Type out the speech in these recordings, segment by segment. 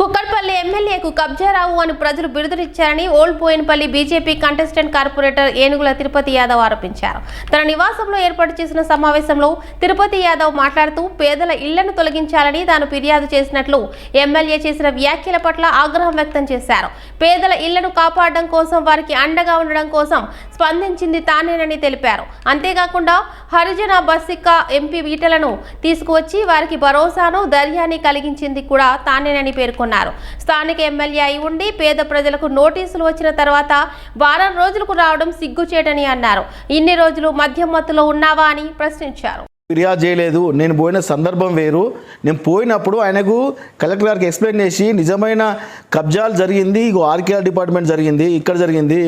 కుక్కడ్పల్లి ఎమ్మెల్యేకు కబ్జారావు అని ప్రజలు బిరుదునిచ్చారని Old Bowenpally BJP contestant corporator Enugula Tirupati Yadav ఆరోపించారు. తన నివాసంలో ఏర్పాటు చేసిన సమావేశంలో తిరుపతి యాదవ్ మాట్లాడుతూ పేదల ఇళ్ళను తొలగించాలని తాను ఫిర్యాదు చేసినట్లు ఎమ్మెల్యే చేసిన వ్యాఖ్యల పట్ల ఆగ్రహం వ్యక్తం చేశారు. పేదల ఇళ్ళను కాపాడడం కోసం వారికి అండగా ఉండడం కోసం స్పందించింది తానేనని తెలిపారు. అంతేకాకుండా హరిజన బస్సిక్క ఎంపీ వీటలను తీసుకువచ్చి వారికి భరోసాను ధైర్యాన్ని కలిగించింది కూడా తానేనని పేర్కొన్నారు. స్థానిక ఎమ్మెల్యే అయి ఉండి పేద ప్రజలకు నోటీసులు వచ్చిన తర్వాత వారం రోజులకు రావడం సిగ్గుచేటని అన్నారు. ఇన్ని రోజులు మద్యం మత్తులో ఉన్నావా అని ప్రశ్నించారు. ఫిర్యాదు చేయలేదు. నేను పోయిన సందర్భం వేరు. నేను పోయినప్పుడు ఆయనకు కలెక్టర్ గారికి ఎక్స్ప్లెయిన్ చేసి నిజమైన కబ్జాలు జరిగింది ఇగో ఆర్కేఆర్ డిపార్ట్మెంట్ జరిగింది ఇక్కడ జరిగింది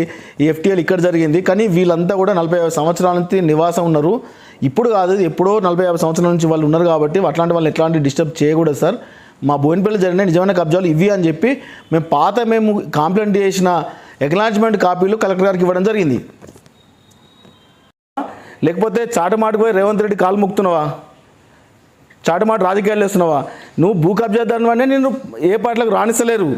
ఎఫ్టీఎల్ ఇక్కడ జరిగింది. కానీ వీళ్ళంతా కూడా నలభై యాభై సంవత్సరాల నుంచి నివాసం ఉన్నారు. ఇప్పుడు కాదు ఎప్పుడో నలభై యాభై సంవత్సరాల నుంచి వాళ్ళు ఉన్నారు కాబట్టి అట్లాంటి వాళ్ళని ఎట్లాంటి డిస్టర్బ్ చేయకూడదు సార్. మా బోయినపల్లి జరిగిన నిజమైన కబ్జాలు ఇవి అని చెప్పి మేము పాత మేము కంప్లైంట్ చేసిన ఎక్నాలజ్మెంట్ కాపీలు కలెక్టర్ గారికి ఇవ్వడం జరిగింది. లేకపోతే చాటమాటకు పోయి రేవంత్ రెడ్డి కాలు ముక్తున్నావా చాటమాట రాజకీయాలు వేస్తున్నావా నువ్వు భూ కబ్జాదారువనే నేను ఏ పార్టీలకు రాణిస్తలేరు.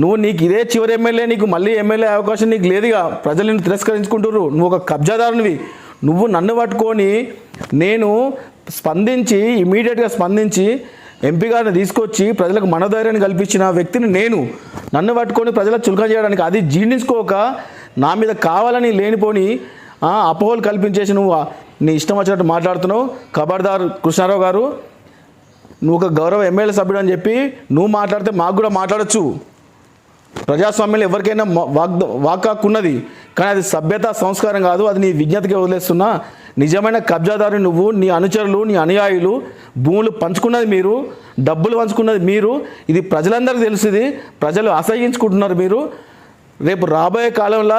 నువ్వు నీకు ఇదే చివరి ఎమ్మెల్యే నీకు మళ్ళీ ఎమ్మెల్యే అవకాశం నీకు లేదుగా. ప్రజలు నిన్ను తిరస్కరించుకుంటున్నారు నువ్వు ఒక కబ్జాదారునివి. నువ్వు నన్ను పట్టుకొని నేను స్పందించి ఇమీడియట్గా స్పందించి ఎంపీ గారిని తీసుకొచ్చి ప్రజలకు మనోధైర్యాన్ని కల్పించిన వ్యక్తిని నేను. నన్ను పట్టుకొని ప్రజలకు చులకన చేయడానికి అది జీర్ణించుకోక నా మీద కావాలని లేనిపోని అపోహలు కల్పించేసి నువ్వు నీ ఇష్టం వచ్చినట్టు మాట్లాడుతున్నావు. ఖబర్దార్ కృష్ణారావు గారు నువ్వు ఒక గౌరవ ఎమ్మెల్యే సభ్యుడు అని చెప్పి నువ్వు మాట్లాడితే మాకు కూడా మాట్లాడచ్చు. ప్రజాస్వామ్యంలో ఎవరికైనా వాక్ వాగ్ వాక్ ఉన్నది. కానీ అది సభ్యత సంస్కారం కాదు అది నీ విజ్ఞతకి వదిలేస్తున్నా. నిజమైన కబ్జాదారు నువ్వు నీ అనుచరులు నీ అనుయాయులు భూములు పంచుకున్నది మీరు డబ్బులు పంచుకున్నది మీరు ఇది ప్రజలందరికీ తెలుసుది ప్రజలు అసహించుకుంటున్నారు మీరు. రేపు రాబోయే కాలంలో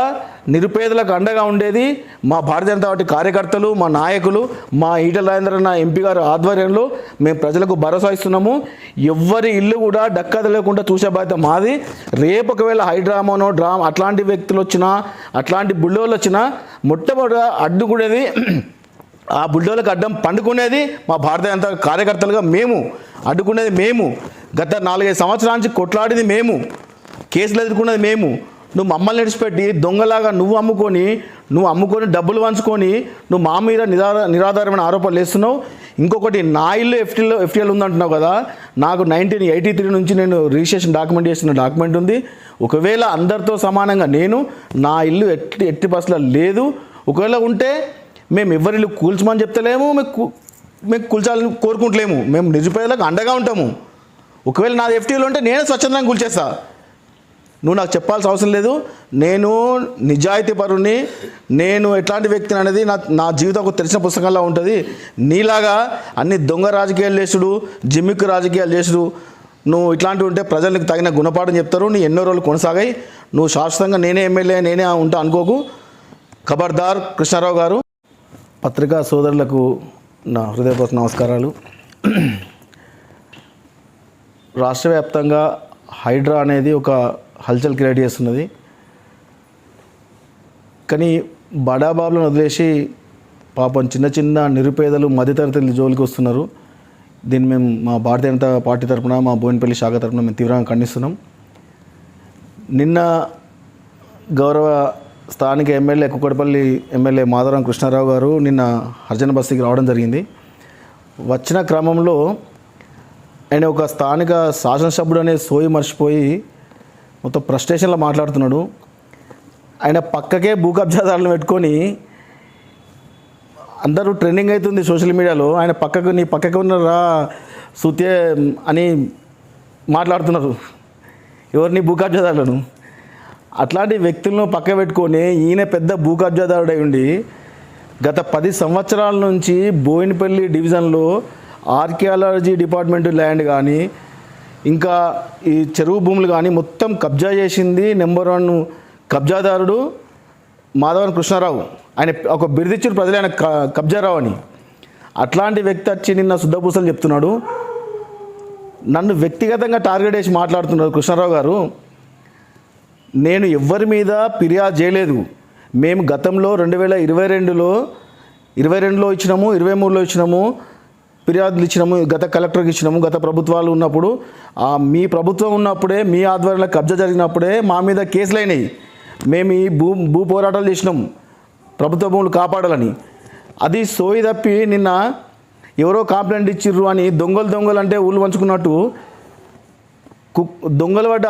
నిరుపేదలకు అండగా ఉండేది మా భారతీయ జనతా పార్టీ కార్యకర్తలు మా నాయకులు మా ఈటల రాజేంద్రన్న ఎంపీ గారు ఆధ్వర్యంలో మేము ప్రజలకు భరోసా ఇస్తున్నాము. ఎవ్వరి ఇల్లు కూడా డక్కద లేకుండా చూసే బాధ్యత మాది. రేపు ఒకవేళ హైడ్రామానో డ్రామా అట్లాంటి వ్యక్తులు వచ్చినా అట్లాంటి బుల్డోళ్ళు వచ్చినా మొట్టమొదట అడ్డుకునేది ఆ బుల్డోలకు అడ్డం పండుకునేది మా భారతీయ జనతా కార్యకర్తలుగా మేము. అడ్డుకునేది మేము. గత నాలుగైదు సంవత్సరాల నుంచి కొట్లాడింది మేము. కేసులు ఎదుర్కొన్నది మేము. నువ్వు మమ్మల్ని నడిచిపెట్టి దొంగలాగా నువ్వు అమ్ముకొని నువ్వు అమ్ముకొని డబ్బులు వంచుకొని నువ్వు మా మీద నిరాధ నిరాధారమైన ఆరోపణలు వేస్తున్నావు ఇంకొకటి నా ఇల్లు ఎఫ్టీలో ఎఫ్టీఎల్ ఉందంటున్నావు కదా నాకు నైన్టీన్ ఎయిటీ త్రీ నుంచి నేను రిజిస్ట్రేషన్ డాక్యుమెంట్ చేసిన డాక్యుమెంట్ ఉంది. ఒకవేళ అందరితో సమానంగా నేను నా ఇల్లు ఎట్టి ఎట్టి బస్సులో లేదు. ఒకవేళ ఉంటే మేము ఎవరి ఇల్లు కూల్చమని చెప్తలేము మేము మేము కూల్చాలని కోరుకుంటలేము. మేము నిరుపేదలకు అండగా ఉంటాము. ఒకవేళ నాది ఎఫ్టీలో ఉంటే నేనే స్వచ్ఛందంగా కూల్చేస్తా. నువ్వు నాకు చెప్పాల్సిన అవసరం లేదు. నేను నిజాయితీ పరుని నేను ఎట్లాంటి వ్యక్తిని అనేది నా నా జీవితం ఒక తెలిసిన పుస్తకంలా ఉంటుంది. నీలాగా అన్ని దొంగ రాజకీయాలు చేసుడు జిమ్మిక్కు రాజకీయాలు చేసుడు నువ్వు ఇట్లాంటివి ఉంటే ప్రజలకు తగిన గుణపాఠం చెప్తారు నీ ఎన్నో రోజులు కొనసాగాయి. నువ్వు శాశ్వతంగా నేనే ఎమ్మెల్యే నేనే ఉంటా అనుకోకు. ఖబర్దార్ కృష్ణారావు గారు. పత్రికా సోదరులకు నా హృదయపూర్వక నమస్కారాలు. రాష్ట్రవ్యాప్తంగా హైడ్రా అనేది ఒక హల్చల్ క్రియేట్ చేస్తున్నది కానీ బడాబాబులను వదిలేసి పాపం చిన్న చిన్న నిరుపేదలు మధ్యతరగతి జోలికి వస్తున్నారు. దీన్ని మేము మా భారతీయ జనతా పార్టీ తరఫున మా బోయినపల్లి శాఖ తరఫున మేము తీవ్రంగా ఖండిస్తున్నాం. నిన్న గౌరవ స్థానిక ఎమ్మెల్యే కుక్కడపల్లి ఎమ్మెల్యే మాధవరం కృష్ణారావు గారు నిన్న హర్జన బస్తీకి రావడం జరిగింది. వచ్చిన క్రమంలో ఆయన ఒక స్థానిక శాసనసభ్యుడు అనే సోయి మర్చిపోయి మొత్తం ఫ్రస్ట్రేషన్లో మాట్లాడుతున్నాడు. ఆయన పక్కకే భూ కబ్జాదారులను పెట్టుకొని అందరూ ట్రెండింగ్ అవుతుంది సోషల్ మీడియాలో. ఆయన పక్కకు నీ పక్కకు ఉన్నారా సుతే అని మాట్లాడుతున్నారు. ఎవరిని భూ కబ్జాదారులను? అట్లాంటి వ్యక్తులను పక్క పెట్టుకొని ఈయన పెద్ద భూ కబ్జాదారుడై ఉండి గత పది సంవత్సరాల నుంచి బోయినపల్లి డివిజన్లో ఆర్కియాలజీ డిపార్ట్మెంట్ ల్యాండ్ కానీ ఇంకా ఈ చెరువు భూములు కానీ మొత్తం కబ్జా చేసింది నెంబర్ వన్ కబ్జాదారుడు మాధవన్ కృష్ణారావు. ఆయన ఒక బిరుదిచ్చిన ప్రజలు ఆయన క- కబ్జారావు అని. అట్లాంటి వ్యక్తి వచ్చి నిన్న శుద్ధపూసలు చెప్తున్నాడు. నన్ను వ్యక్తిగతంగా టార్గెట్ చేసి మాట్లాడుతున్నారు కృష్ణారావు గారు. నేను ఎవ్వరి మీద ఫిర్యాదు చేయలేదు. మేము గతంలో రెండు వేల ఇరవై రెండులో ఇరవై రెండులో ఇచ్చినాము ఇరవై మూడులో ఇచ్చినాము. ఫిర్యాదులు ఇచ్చినాము గత కలెక్టర్కి ఇచ్చినాము గత ప్రభుత్వాలు ఉన్నప్పుడు మీ ప్రభుత్వం ఉన్నప్పుడే మీ ఆధ్వర్యంలో కబ్జా జరిగినప్పుడే మా మీద కేసులు అయినాయి. మేము ఈ భూ భూ పోరాటాలు చేసినాం. ప్రభుత్వ భూములు కాపాడాలని. అది సోయి తప్పి నిన్న ఎవరో కాంప్లైంట్ ఇచ్చిర్రు అని దొంగలు దొంగలు అంటే ఊళ్ళు పంచుకున్నట్టు కు దొంగలు పడ్డ